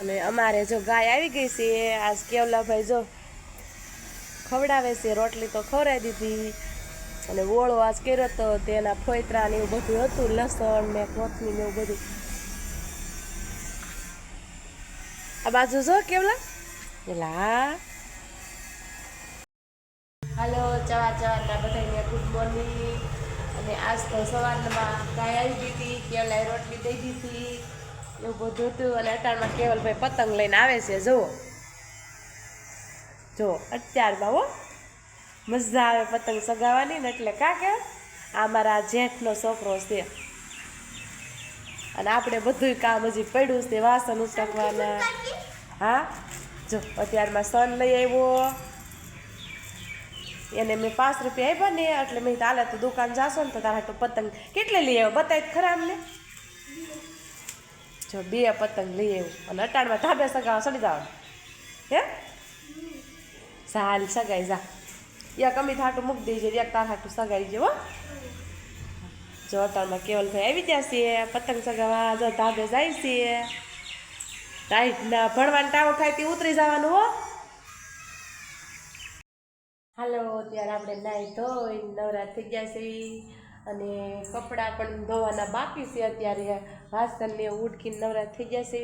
અને અમારે જો ગાય આવી ગઈ છે આજ કેવલાભાઈ જો ખવડાવે છે રોટલી તો ખવડાવી દીધી. અને ઓળો આજ કર્યો તો તેના ફોયત્રા ને એવું બધું હતું લસણ ને કોથમી ને એવું બધું. આ બાજુ જો કેવલા? એલા. હાલો ચવા ચવાના બધાને ગુડ મોર્નિંગ. અને આજ તો સવારમાં ગાય આવી ગઈ હતી કેવલાએ રોટલી દઈ દીધી. એવું બધું હતું. અને અટાણમાં કેવલભાઈ પતંગ લઈને આવે છે, જુઓ. જો અત્યારમાં હો. મજા આવે પતંગ સગાવવાની ને એટલે કા કે આ મારા જેઠનો છોકરો છે. અને આપણે બધું કામ હજી પડ્યું છે, વાસણ ઉટકવાના. હા? જો, અત્યારમાં સન લઈ આવ્યો. એને મેં પાંચ રૂપિયા આપ્યા ને, એટલે મેં તાલે તો દુકાન જાશો ને તો તારા તો પતંગ કેટલે લઈ આવ્યો? બતાય ખરા અમને. જો બે પતંગ લઈ આવ્યું અને અટાણમાં ધાબે સગાવા સડી જાવ હે? સાલ સગાઈ જા. એક અમિત મૂક મૂકી દેજે એક તાર હાટું સગાઈ જેવો. જો અટાણમાં કેવલભાઈ આવી ગયા છે પતંગ સગાવા, જો ધાબે જાય છે રાઈટ ના ભણવાનું ટાણું થાય તે ઉતરી જવાનું હો. હાલો ત્યારે આપણે નાહી ધોઈ નવરા થઈ ગયા છે. અને કપડાં પણ ધોવાના બાકી છે અત્યારે. વાસણને ઉડકીને નવરા થઈ ગયા છે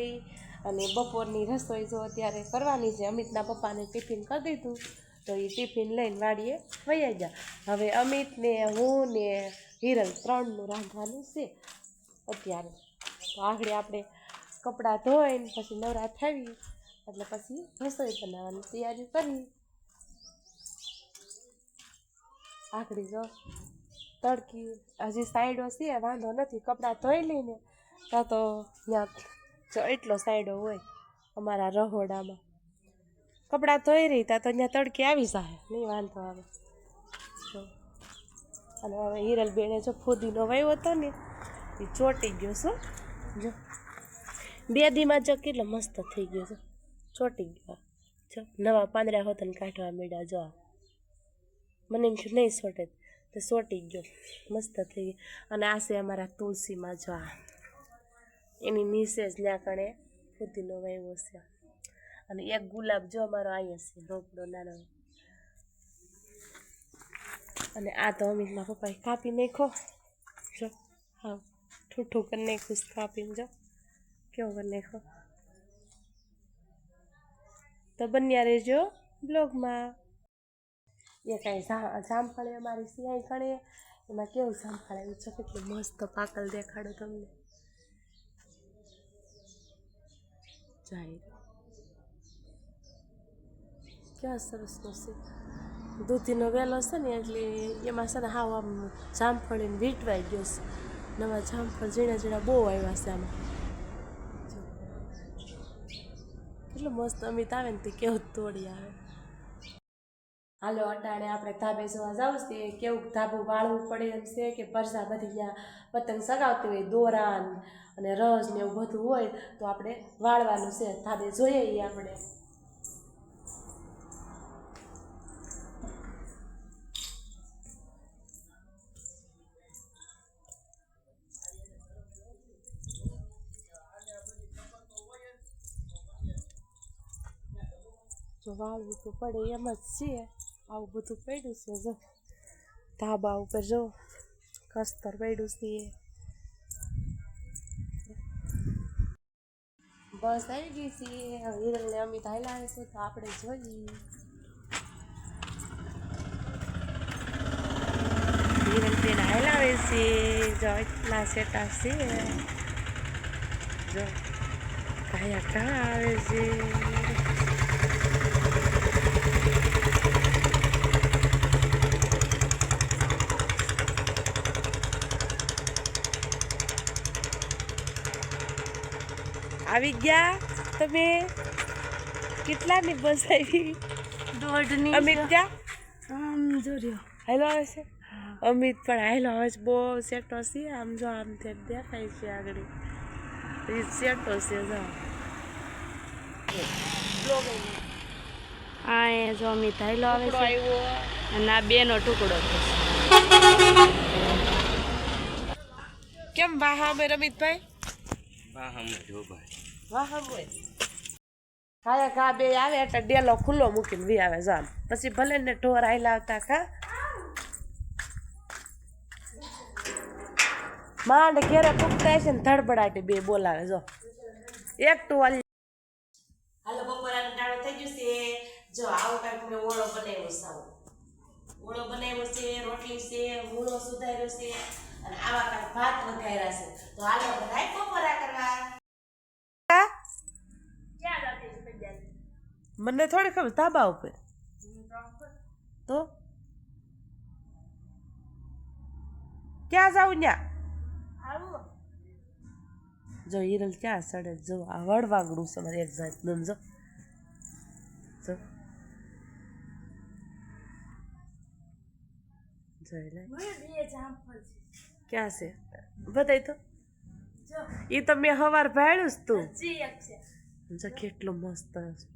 અને બપોરની રસોઈ જો અત્યારે કરવાની છે. અમિતના પપ્પાને ટિફિન કરી દીધું. તો એ ટિફિન લઈને વાડીએ વૈયા ગયા. હવે અમિતને હું ને હિરલ ત્રણનું રાંધવાનું છે અત્યારે. તો આગળ આપણે કપડાં ધોઈને પછી નવરા થાવી એટલે પછી રસોઈ બનાવવાની તૈયારી કરી. આખડી જો. તડકી હજી સાઈડો છે, વાંધો નથી, કપડાં ધોઈ લઈને. ત્યાં તો ત્યાં જો એટલો સાઈડો હોય અમારા રહોડામાં. કપડાં ધોઈ રહી ત્યાં તો ત્યાં તડકી આવી જાય, નહીં વાંધો આવે. અને હવે હિરલ બેને જો ફુદીનો વાવ્યો હતો ને, એ ચોટી ગયો શું જો. બે દીમાં જો કેટલો મસ્ત થઈ ગયો છે, ચોટી ગયો. જો, નવા પાંદડા હોતને કાઢવા માંડ્યા, જો. મને એમ કે નહીં સોટે તો સોટી ગયો. મસ્ત થઈ ગયો અને આ છે અમારા તુલસીમાં જો આ. એની નીચે જ ત્યાં કણે ફુદીનો વાવ્યો છે. અને એક ગુલાબ જો અમારો અહીંયા છે, રોપડો નાનો. અને આ તો અમિતના પપ્પાએ કાપી નાખો જો હા ઠૂઠું કરી નાખ્યું કાપી કાપીને જો. કેવો કરી નાખો તો બન્યા રહેજો બ્લોગમાં. એ કાંઈ જામફળી અમારી સિયાઈ કણે એમાં કેવું જામફળ આવ્યું છે? કેટલું મસ્ત પાકલ દેખાડો તમને. જાય. કેવા સરસ છે. દૂધીનો વેલો છે ને, એટલે એમાં છે ને હાવ આમ જામફળીને વીંટવાઈ ગયો છે. નવા જામફળ ઝીણા ઝીણા બહુ આવ્યા છે આમાં. કેટલું મસ્ત અમિત આવે ને તે કેવું તોડી આવે. હાલો, અટાણે આપણે ધાબે જોવા જાવ છે. કેવું ધાબું વાળવું પડે એમ છે કે પરસા બધી જ્યાં પતંગ સગાવતી હોય, દોરાન અને રસ ને એવું બધું હોય, તો આપણે વાળવાનું છે. ધાબે જોઈએ એ આપણે. જો વાળવું તો પડે એમ જ છે. આવું બધું પડ્યું છે જો ધાબા ઉપર જો કસ્તર પડ્યું છે બસ આવી ગઈ છે હિરલને અમિત હાલ્યા છે તો આપણે જોઈએ હિરલ બેન હાલ્યા આવે છે જો એટલા સેટા છે જો કયા કાં આવે છે આવી ગયા તમે કેટલાની બસ આવી? દોઢની અમિત ત્યાં આમ જોર્યો હાલો આવે છે? અમિત પણ હાલો આવે છે બહુ સેટો છે આમ જો આમ તે દેખાય છે આગળ. સેટ હશે છે જો. આ એ જો અમિત હાઈલો આવે ટુકડો છે. અને આ બેનો ટુકડો છે. કેમ વાહ અમે રમિતભાઈ? વાહ હમ જો ભાઈ. વાહ અમે કાયા કા બે આવે એટલે ડેલો ખુલ્લો મૂકીને વી આવે જામ પછી ભલે ને ઢોર આઈ લાવતા ખા. માંડ ઘેરે પૂગતા છે ને ધડબડાટી બે બોલાવે, જો. એક ટુવાલ હાલો, બપોરાનો ટાણું થઈ ગયું છે. જો, આવો કાંઈક મેં ઓળો બનાવ્યો સાવ ઓળો બનાવ્યો છે, રોટલી છે, મૂળો સુધાર્યો છે, અને આવા કાંઈક ભાત વઘાર્યા છે. તો હાલો બધાય બપોરા કરવા મને થોડી ખબર ધાબા ઉપર. તો? ક્યાં જાઉં ન્યા? જો હિરલ ક્યાં સડે જો આ વડવાગડું છે મારી એક જાતનું જો. ક્યાં છે? બતાય તો. એ તો મેં હવાર ભાડ્યું જ તું. કેટલું મસ્ત છે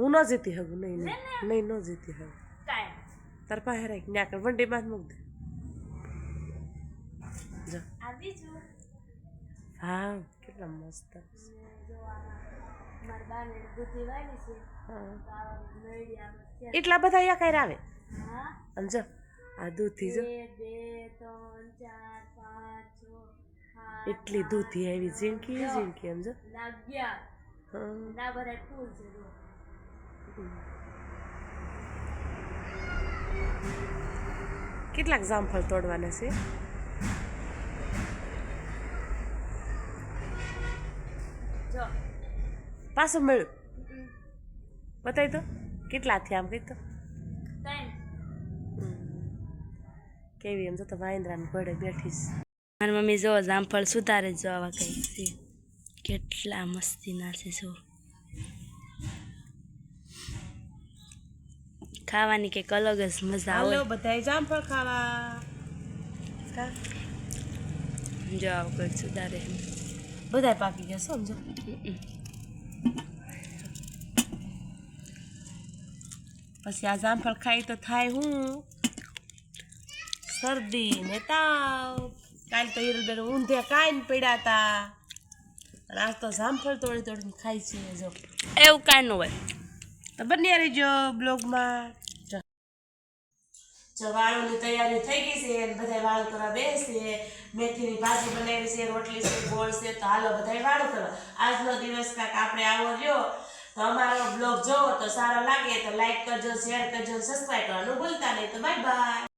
હું ન જીતી હગું નહીં નહીં. નહીં ન જીતી હગું તાર પાસે રાખ. ન્યા કર. વંડીમાં જ મૂક દે. હા કેટલા મસ્ત. એટલા બધા યા કઈ આવે સમજો આ દૂધી જો. એટલી દૂધી આવી. ઝીણકી ઝીણકી એમ જો. હા. કેટલાક જામફળ તોડવાના છે? પાછું મળ્યું. બતાવી તો કેટલા થયા આમ કઈ તો કેવી એમ તો વાંદરાને ઘોડે બેઠીશ મારી મમ્મી જો જામફળ સુધારે જો આવા કઈ છે. કેટલા મસ્તીના છે જો. ખાવાની કંઈક અલગ જ મજા આવે બધાય જામફળ ખાવા? જો આવું કંઈક સુધારે. બધા પાકી ગયા સમજો. પછી આ જામફળ ખાઈ તો થાય હું? શરદી ને તાવ. કાલ તો હીરલબેન ઊંધે કાંઈ પડ્યા હતા આજ તો જામફળ તોડી તોડીને ખાઈ છે જો. એવું કાંઈ ન હોય. તો બન્યા રહેજો બ્લોગમાં. વાળોની તૈયારી થઈ ગઈ છે અને બધા વાળો કરવા બેસશે મેથીની ભાજી બનાવી છે, રોટલી છે, ગોળ છે, તો હાલો બધા વાળો કરવા આજનો દિવસ કાંક આપણે આવો રહ્યો. તો અમારો બ્લોગ જોવો તો સારો લાગે તો લાઈક કરજો, શેર કરજો, સબસ્ક્રાઈબ કરવાનું ભૂલતા નહીં. તો બાય બાય.